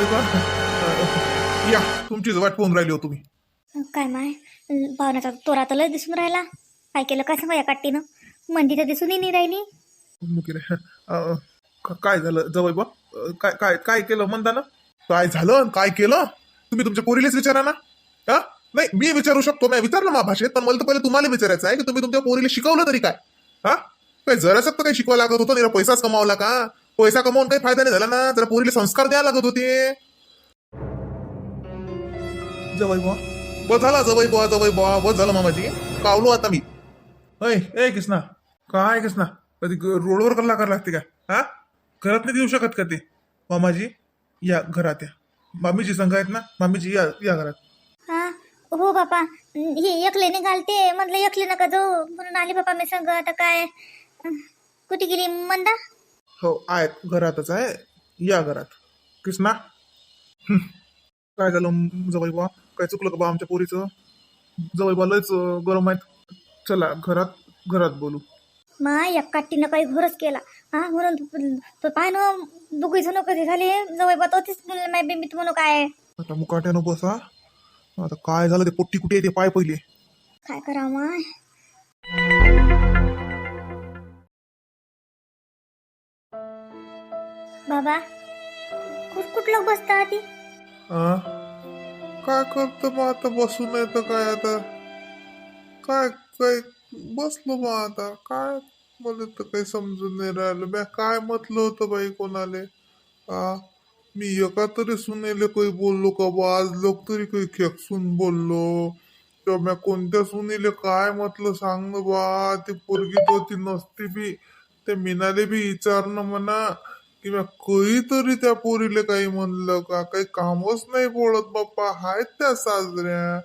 जवळ बा अ, या तुमचीच वाट पाहून राहिली हो तुम्ही. काय माय पाहुण्याचा तोरा तर लय दिसून राहिला. काय केलं काय सांगा या काट्टीनं? मंदी तर दिसूनही नाही राहिली. अ, क- काय झालं जवळ बा? अ, काय काय काय केलं म्हणता ना काय झालं आणि काय केलं? तुम्ही तुमच्या पोरीलाच विचारा ना. हा? नाही मी विचारू शकतो मी विचारलं मा भाषेत पण मला तर पहिले तुम्हाला विचारायचं आहे की तुम्ही तुमच्या पोरीला शिकवलं तरी काय? हा? काय जरा तर काही शिकवा लागत होतं जरा पैसाच कमावला का? पैसा कमावून काही फायदा नाही झाला ना जरा पोरीला संस्कार द्यायला लागत होते. जवळ बुवा. बस झाला जवळ बुवा जवळ बुवा. बस झालं मामाजी. कावलो आता मी. ऐ ए कृष्णा. काय कृष्णा? कधी ग- रोडवर कल्ला करायला लागते का? हा? घरात नाही देऊ शकत का ते? मामाजी या घरात या. मामीजी संघ आहेत ना मामीजी या या घरात. हा? हो बापा. हे एकले निघालते म्हटलं एकले नका जाऊ. म्हणून आली बापा मी संग आता काय? कुठे गेली? मंदा? हो आहेत घरातच आहे. या घरात. कृष्णा. काय झालं जवळ बा काय चुकलं का बा आमच्या पोरीचं? जवळ बा लयच गरम आहेत. चला घरात घरात बोलू. मा या काट्टीनं काही घोरच केला. हा म्हणून पाय ना दोघी जण कधी झाले. जवळ बा तोच माय बिंबीत म्हणू काय आता मुकाट्यानं बसा. आता काय झालं ते पोट्टी कुठे आहे ते पाय पहिले. काय करावं बाबा कुठ लोक बसता ती काय करतो मग आता बसून नाही तर काय आता? काय काय बसलो मग आता? काय मला तर काही समजून नाही राहिलं बॅ. काय म्हटलं होतं बाई कोणाले? आ मी एका तरी सुनेले काही बोललो का बा? आज लोक तरी काही खेकसून बोललो. किंवा म्या कोणत्या सुनेले काय म्हटलं सांग ना बा? ती पोरगी तो ती नसती बी. ते मीनाले बी विचारणं म्हणा. की म्या तरी त्या पोरीले काही म्हणलं का काही कामच नाही बोलत बाप्पा आहेत त्या साजऱ्या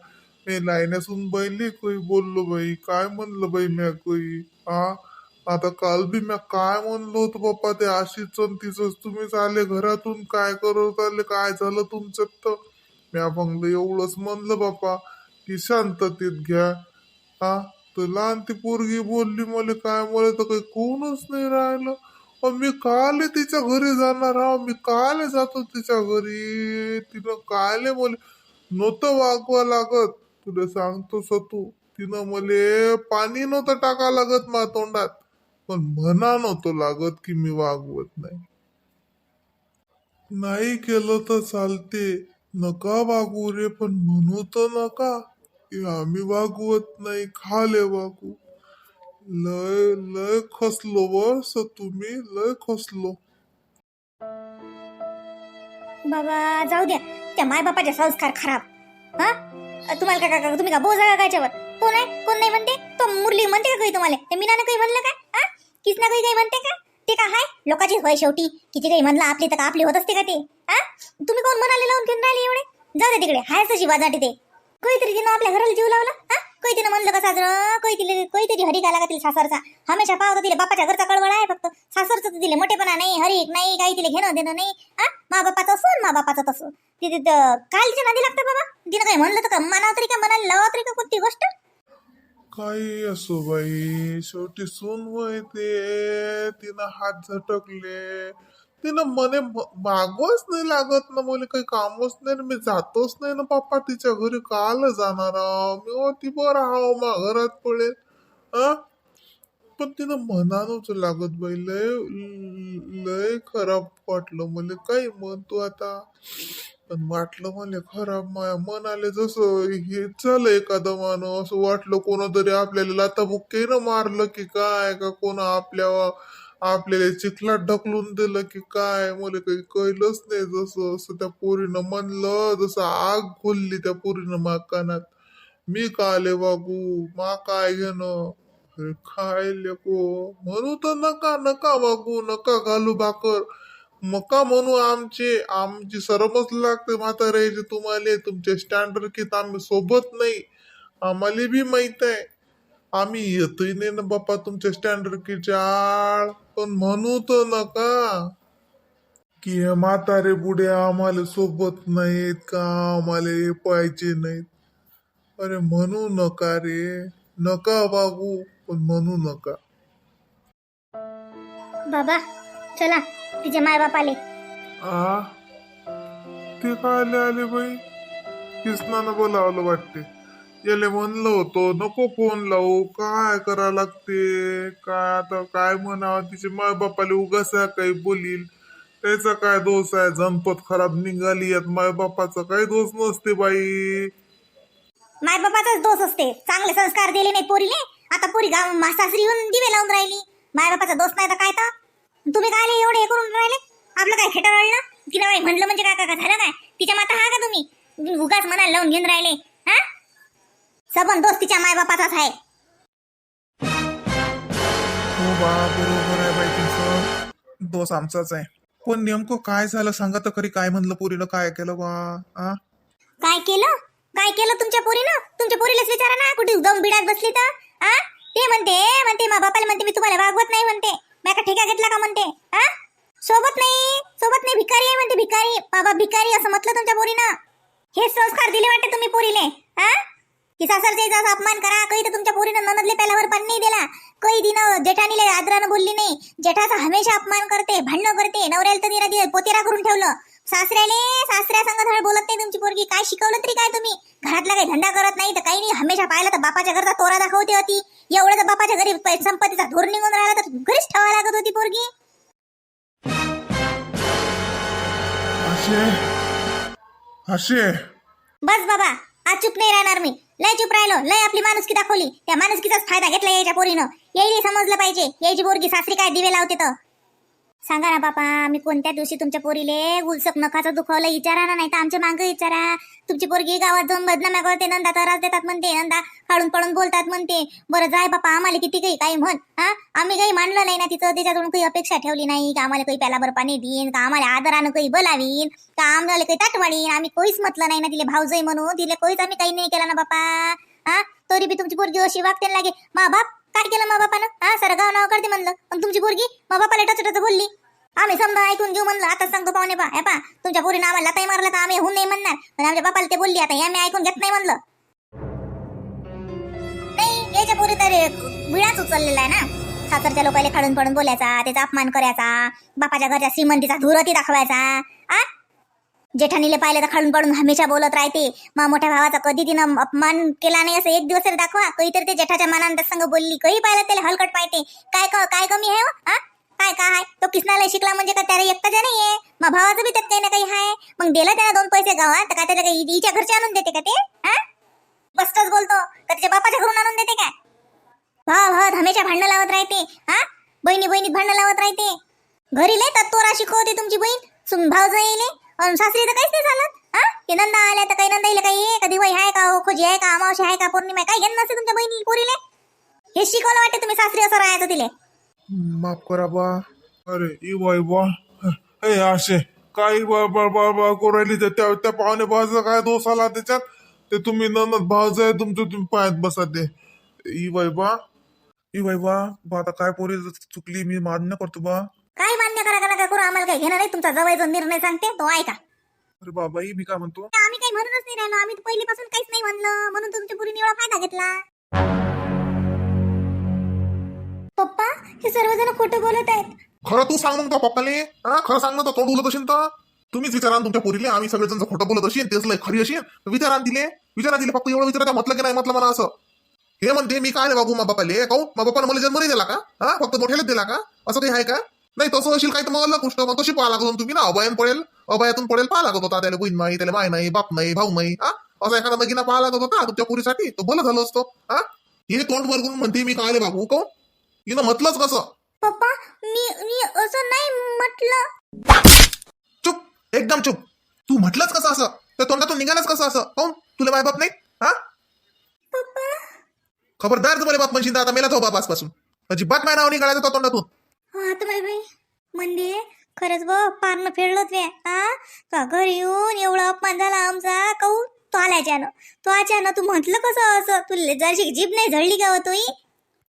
मी लायण्यासून बैली काही बोललो बाई काय म्हणलं बाई म्या काही हा आता काल बी म्या काय म्हणलो होतो बाप्पा ते आशीच तिचंच तुम्हीच आले घरातून काय करत आले काय झालं तुमच्यात तर? म्या म्हणलं एवढंच म्हणलं बाप्पा की शांततेत घ्या. हा तर लहान ती पोरगी बोलली मला काय मला तर काही कोणच नाही राहिलं. मी काले तिच्या घरी जाणार आहो. मी काले जातो तिच्या घरी. तिनं काल मले नव्हतं वागवा लागत. तुला सांगतो सतू तिनं मले पाणी नव्हतं टाका लागत मा तोंडात. पण म्हणा नव्हतं लागत की मी वागवत नाही. नाही केलं तर चालते. नका वागू रे पण म्हणू तर नका. आम्ही वागवत नाही. खाले वागू. लय लय खसलो बस तुम्ही लय खसलो. बाबा जाऊ द्या. त्या माय बापाचे संस्कार खराब. हा? तुम्हाला काय काय तुम्ही का बोजा का काच्यावर कोण आहे? कोण नाही म्हणते? तो मुरली म्हणते का काही तुम्हाला? ते मीनानं काही म्हणलं का? हा? किसना काही काही म्हणते का? ते का हाय? लोकांची होय शेवटी. किती काही म्हणलं आपली तर का आपली होत असते का ते? हा? तुम्ही कोण म्हणाले लावून घेऊन राहिले एवढे? जाऊ दे तिकडे. हाय सशी वाजाटी ते. काहीतरी तिनं आपल्या घराला जीव लावला. हा काही म्हणलं का साजरं? तिले तिला काहीतरी हरी का लागतील सासरचा? हमेशा पावतं तिला बापाच्या घरचा कळवळ आहे फक्त. सासरचं तर तिला मोठेपणा नाही हरीक नाही काही तिला घेणं देणं नाही. हा मा बापाचं असो मा बापाचं तसं. तिथे तर काय तिच्या नादी लागतं बाबा. तिनं काही म्हणलं तर का? मनाव तरी का मनाला लावा तरी का कोणती गोष्ट? काही असो बाई शेवटी सून वय ते तिनं हात झटकले. तिनं मने मागोच नाही लागत ना मला काही कामच नाही मी जातोच नाही ना पप्पा तिच्या घरी काल जाणार आहो. मी ती बरं आहो मा घरात पडेल हा पण तिनं म्हणानच लागत बाई लय लय खराब वाटलं मला काही म्हणतो आता पण वाटलं मला खराब माया मनाले जसं हे झालं एखादं माणूस असं वाटलं कोणतरी आपल्याला लाता बुक्केनं मारलं की काय का कोण आपल्या आपल्याला चिखलात ढकलून दिलं की काय? मला काही कळलंच नाही जसं असं त्या पोरीनं म्हणलं जसं आग खोलली त्या पोरीनं मा कानात मी काले वागू? मा काय घेणं? काय लेको? म्हणू तर नका नका वागू नका घालू भाकर. मका म्हणू आमचे आमची सरमच लागते म्हाताऱ्याचे तुम्हाला तुमचे स्टँडर्ड की आम्ही सोबत नाही. आम्हाला बी माहीत आहे. आम्ही येतोय नाही ना बाप्पा तुमच्या स्टँडर्ड की चाळ पण म्हणू तर नका. की म्हातारे बुडे आम्हाला सोबत नाहीत का? आम्हाला पाहिजे नाहीत. अरे म्हणू नका रे. नका वागू पण म्हणू नका. बाबा चला तिचे माय बाप आले. आ? ते काय आले बाई? कृष्णानं बोलावलं वाटते याले म्हणलं होतं नको फोन लावू काय करा लागते? काय आता काय म्हणावं? तिचे माय बापाले उगास काही बोलील. त्याचा काय दोष आहे? जनपद खराब निघाली यात. माय बापाचा काही दोष नसते बाई. माय बापाचाच दोष असते. चांगले संस्कार दिले नाही पोरीने आता पोरी गाव मा- सासरी येऊन दिवे लावून राहिली. माय बापाचा दोष नाही तर काय तर? तुम्ही काय आले एवढे हे करून राहिले? आपलं काय खेटर ना? तिला बाई म्हणलं म्हणजे काय काय काय झालं काय? तिच्या माता हा का तुम्ही? उगाच मनाला लावून घेऊन राहिले. हा? सबन दोष तिच्या माय बापाचाच आहे. हो बा बरोबर आहे बाई तुमचं. दोष आमचाच आहे. पण नेमकं काय झालं सांगा तर खरी काय म्हणलं पुरीनं काय केलं बा आ? काय केलं? काय केलं तुमच्या पोरीनं? तुमच्या पोरीलाच विचारा ना कुठे दम बिडात बसली तर आ? ते म्हणते म्हणते मा बापाला म्हणते मी तुम्हाला वागवत नाही म्हणते. मी का ठेका घेतला का? म्हणते आ? सोबत नाही सोबत नाही भिकारी आहे म्हणते भिकारी बाबा भिकारी असं म्हटलं तुमच्या पोरीनं. हे संस्कार दिले वाटते तुम्ही पोरीले आ? की सासरच्या अपमान करा काही तर तुमच्या पोरीनं ननदले पेलावर पाणी नाही दिला. काही दिन जेठानीले आदरानं बोलली नाही. जेठाचा हमेशा अपमान करते भांडणं करते नवऱ्याला तर तिला दिलं पोतेरा करून ठेवलं. सासऱ्याले सासऱ्या संग धड बोलत नाही तुमची पोरगी. काय शिकवलं तरी काय तुम्ही? घरातला काही धंदा करत नाही तर काही नाही. हमेशा पाहिलं तर बापाच्या घरचा तोरा दाखवते होती. एवढं तर बापाच्या घरी संपत्तीचा धोर निघून राहिला तर घरीच ठेवा लागत होती पोरगी. असे असे बस बाबा आज चुप नाही राहणार मी. लय चुप राहिलो लय आपली माणुसकी दाखवली. त्या माणुसकीचाच फायदा घेतला यायच्या पोरीनं. यायला समजलं पाहिजे. यायची पोरगी सासरी काय दिवे लावते तर? सांगा ना बापा मी कोणत्या दिवशी तुमच्या पोरीले गुलसक नखाचं दुखवलं विचारा ना नाही तर आमच्या मागं विचारा तुमची पोरगी गावात जाऊन बदनाम्या करते नंदा त्रास देतात म्हणते नंदा काढून पडून बोलतात म्हणते. बरं जाय बापा आम्हाला किती काही काही म्हण हा? आम्ही काही मानलं नाही ना तिचं त्याच्याकडून काही अपेक्षा ठेवली नाही का? आम्हाला काही प्याला बरं पाणी देईन का? आम्हाला आदरानं काही बोलावीन का? आम्हाला काही ताटवाडीन? आम्ही कोणीच म्हटलं नाही ना तिला भाऊजय म्हणून. तिला कोणीच आम्ही काही नाही केलं ना बापा हा? तरी बी तुमची पोरगी अशी वागते लागे. मा बाप काय केलं मा बापानं? हा सर गाव नाव करते म्हणलं. पण तुमची पोरगी? मा बापाला टच बोलली. आम्ही समजा ऐकून घेऊ म्हणलं. आता सांगतो पाहुणे पा पा तुमच्या पोरीनं आम्हाला ताई मारला तर आम्ही होऊन नाही म्हणणार. पण आमच्या बापाला ते बोलली आता आम्ही ऐकून घेत नाही म्हणलं. नाही याच्या पोरी तर विळाच उचललेला आहे ना. सासरच्या लोकांना खाडून पडून बोलायचा त्याचा अपमान करायचा बापाच्या घरच्या श्रीमंतीचा धुरती दाखवायचा. आ? जेठानीले पाहिलं तर खाडून पडून हमेशा बोलत राहते. मा मोठ्या भावाचा कधी तिनं अपमान केला नाही असं एक दिवस तरी दाखवा. काहीतरी ते जेठाच्या मनानं संग बोलली. काही पाहिलं त्याला हलकट पाहते. काय क- काय कमी आहे हो? काय काय आहे तो किसनाला शिकला म्हणजे का त्याला एकटाच्या नाही आहे? मग भावाचं बी त्यात काही ना काही हाय. मग दिला त्याला दोन पैसे गावात? तर काय त्याच्या काही हिच्या घरचे आणून देते का ते? हा? बसतच बोलतो. का त्याच्या बापाच्या घरून आणून देते का? भाव भावात हमेशा भांडणं लावत राहते. हा? बहिणी बहिणीत भांडणं लावत राहते. घरी लय तत्वरा शिकवते तुमची बहीण. सुन भाव जाईले अन सासरी तर काहीच नाही झालं. हा? ते नंदा आल्या तर काही नंदा येईल काही कधी वय आहे का? हो खोजी आहे का? अमावशी आहे का? पौर्णिमा आहे काय घेणं नसते तुमच्या बहिणी पोरीले. हे शिकवलं वाटते तुम्ही सासरी असं राहायचं तिले. माफ करा बा. अरे ई बाई बा. हे असे काही बा बा बा बा करू राहिली तर त्या त्या पाहुणे भावाचा काय दोष आला त्याच्यात? ते तुम्ही ननद भाव आहे तुमचं तुम्ही पायात बसा ते ई बाई बा. ई बाई बा बा आता काय पोरी चुकली? मी मान्य करतो बा काय मान्य करा का नका करू आम्हाला काही घेणं नाही तुमचा जवळचा निर्णय सांगते तो ऐका. अरे बाबा ही मी काय म्हणतो? आम्ही काही म्हणूनच नाही राहिलो आम्ही तर पहिलीपासून काहीच नाही म्हणलं म्हणून तुमच्या पुरीने एवढा फायदा घेतला. पप्पा हे सर्वजण खोटं बोलत आहेत. खरं तू सांग मग त्या पप्पाले हा? खरं सांग ना तर तोंड बोलत असेल तर? तुम्हीच विचारा ना तुमच्या पोरीले आम्ही सगळेजण खोटं बोलत असेल तेच लय खरी असेल विचारा दिले विचारा दिले फक्त एवढं विचारा म्हटलं की नाही म्हटलं मला असं. हे म्हणते मी काय रे बाबू मा बापाले काहून? मा बापाने मला जन्म नाही दिला का? हा? फक्त मोठ्यालाच दिला का? असं काही आहे का? नाही तसं असेल काही तर मग अलग गोष्ट मग तशी पाहा लागत तुम्ही ना अभयान पडेल अभयातून पडेल पाहा लागत होता त्याला बहीण नाही त्याला माय नाही बाप नाही भाऊ नाही हा? असं एखादा नगीना पाहा लागत होता तुमच्या पोरीसाठी तो भलं झालं असतो हा? हे तोंड वरगून म्हणते मी काय बाबू काहून हिनं म्हटलंच कसं? पप्पा मी मी असं नाही म्हटलं. चुप एकदम चुप. तू म्हटलंच कसं असं? त्या तोंडातून निघालच कसं असं? काऊन तुला माय बाप नाही? हा? पप्पा. खबरदार तुम्हाला बाप म्हणशील आता मेला तो बाप आजपासून अजिबात माय नाव निघालायचं त्या तोंडातून. हा तर बाई बाई. म्हणजे खरंच ब पारणं फेडलं ते हा तो घरी येऊन एवढा अपमान झाला आमचा काऊ तो आल्याच्यानं तो आच्यानं तू म्हटलं कसं असं? तू जरशी जीभ नाही झडली का हो तोही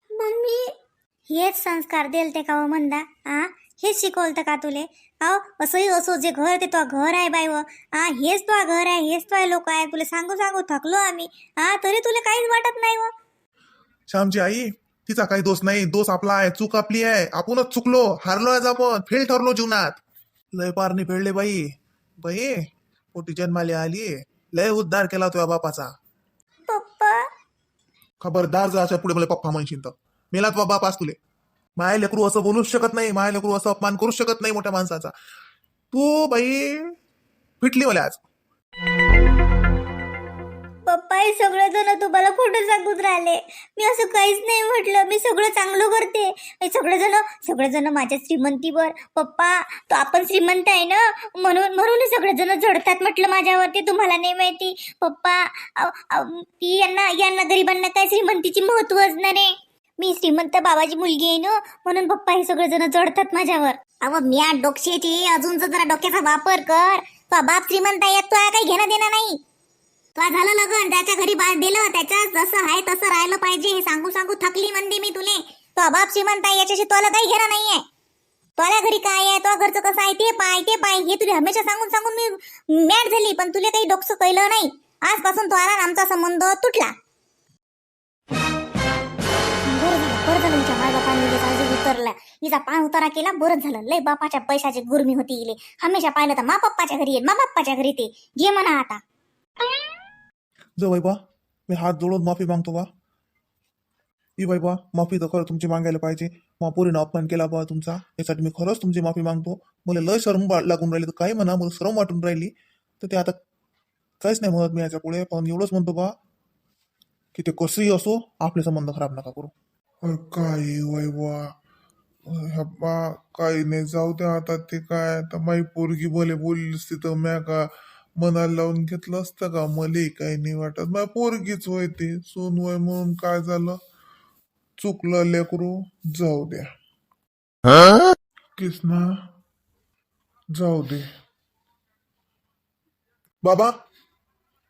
मम्मी. हेच संस्कार देल ते का हो म्हणदा हा हेच शिकवलं का तुले? अहो असंही असो जे घर ते तो घर आहे बाई व हा हेच तो घर आहे हेच तो लोक आहे. तुला सांगू सांगू थकलो आम्ही. हा तरी तुला काहीच वाटत नाही व श्यामची आई तिचा काही दोष नाही. दोष आपला आहे. चूक आपली आहे. आपणच चुकलो. हारलो आज आपण. फेल ठरलो जीवनात. लय पारणी फेडले बाई. बाई पोटी जन्माला आली. लय उद्धार केला तुझ्या बापाचा. पप्पा. खबरदार जर अशा पुढे मला पप्पा म्हणशील तर. मेला तुझा बाप आज तुले. माय लेकरू असं बोलूच शकत नाही. माय लेकरू असं अपमान करूच शकत नाही मोठ्या माणसाचा. तू बाई फिटली मला आज. पप्पा हे सगळे जण तुम्हाला खोटं सांगून राहिले. मी असं काहीच नाही म्हटलं. मी सगळं चांगलं करते. सगळेजण सगळेजण माझ्या श्रीमंतीवर. पप्पा तो आपण श्रीमंत आहे ना? म्हणून म्हणून सगळेजण झडतात म्हटलं माझ्यावरती. तुम्हाला नाही माहिती. पप्पा ती यांना यांना गरिबांना काय श्रीमंतीची महत्त्व असणार आहे? मी श्रीमंत बाबाची मुलगी आहे ना? म्हणून पप्पा हे सगळेजण जडतात माझ्यावर. अव मी या डोक्याची अजून जरा डोक्याचा वापर कर. बाप श्रीमंत आहे. तो काही घेणं देणं नाही तुला झालं लग दिलं त्याच्या जसं आहे तसं राहिलं पाहिजे. हे सांगू सांगू थकली म्हणते मी तुले. तो बाप श्रीमंत आहे याच्याशी तुला काही घेणं नाहीये. तुला घरी काय आहे तो घरचं कसं आहे ते पाय ते पाय हे तुला हमेशा सांगून सांगून मी मॅट झाली पण तुला काही डोकसं कळलं नाही. आजपासून तो आला आमचा संबंध तुटला. बरं झालं तुमच्या माय उतरला. हिचा पान उतारा केला बरं झालं. लय बापाच्या पैशाची गुरमी होती इले हमेशा पाहिलं तर मा पप्पाच्या घरी ये मा बाप्पाच्या घरी ते. घे म्हणा आता. जो बा मी हात जोडून माफी मागतो बा. ई बाई बा माफी तर खरं तुमची मागायला पाहिजे. मग पोरीनं अपमान केला बा तुमचा. यासाठी मी खरंच तुमची माफी मागतो. मला लय शरम लागून राहिली. तर काही म्हणा मला शरम वाटून राहिली. तर ते आता काहीच नाही म्हणत मी याच्यापुढे पण एवढंच म्हणतो बा की ते कसंही असो आपले संबंध खराब नका करू. काय वय बा. बा काही नाही. जाऊ द्या आता ते काय. आता माई पोरगी बोले बोलली तिथं तर म्या का मनाला लावून घेतलं असतं का? मले काही नाही वाटत. माझ्या पोरगीच होय ते. सोन वय म्हणून काय झालं? चुकलं लेकरू. जाऊ द्या. कृष्णा जाऊ दे. बाबा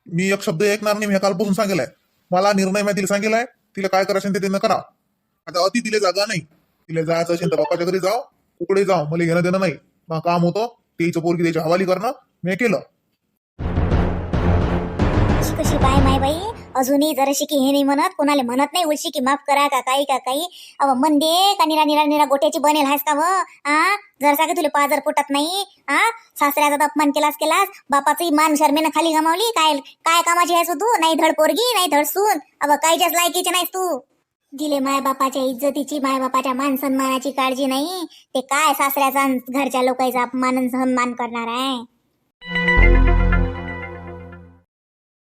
मी एक शब्द ऐकणार नाही. मी कालपासून सांगेलाय. मला निर्णय मी तिला सांगेलाय. तिला काय करायचं ते तिनं करा. आता अति तिला जागा नाही. तिला जायचं असेल तर बापाच्या घरी जाओ कुकडे जाओ मला घेणं देणं नाही. मग काम होतं. त्याचं पोरगी त्याची हवाली करणं. मी केलं. कशी बाय माय बाई. अजूनही जराशी की हे नाही म्हणत कोणाला म्हणत नाही उलशी की माफ करा का काही का काही. अव दे का निरा निरा निरा गोट्याची बनेल हायस का व? हा जर का तुला पाजर फुटत नाही हा सासऱ्याचा अपमान केलास केलास. बापाची मान शर्मेनं खाली गमावली काय काय कामाची आहेस तू? नाही धड पोरगी नाही धड सून. अव काहीच्याच लायकीची नाहीस तू. दिले माय बापाच्या इज्जतीची माय बापाच्या मान सन्मानाची काळजी नाही. ते काय सासऱ्याचा घरच्या लोकांचा अपमान सन्मान करणार आहे?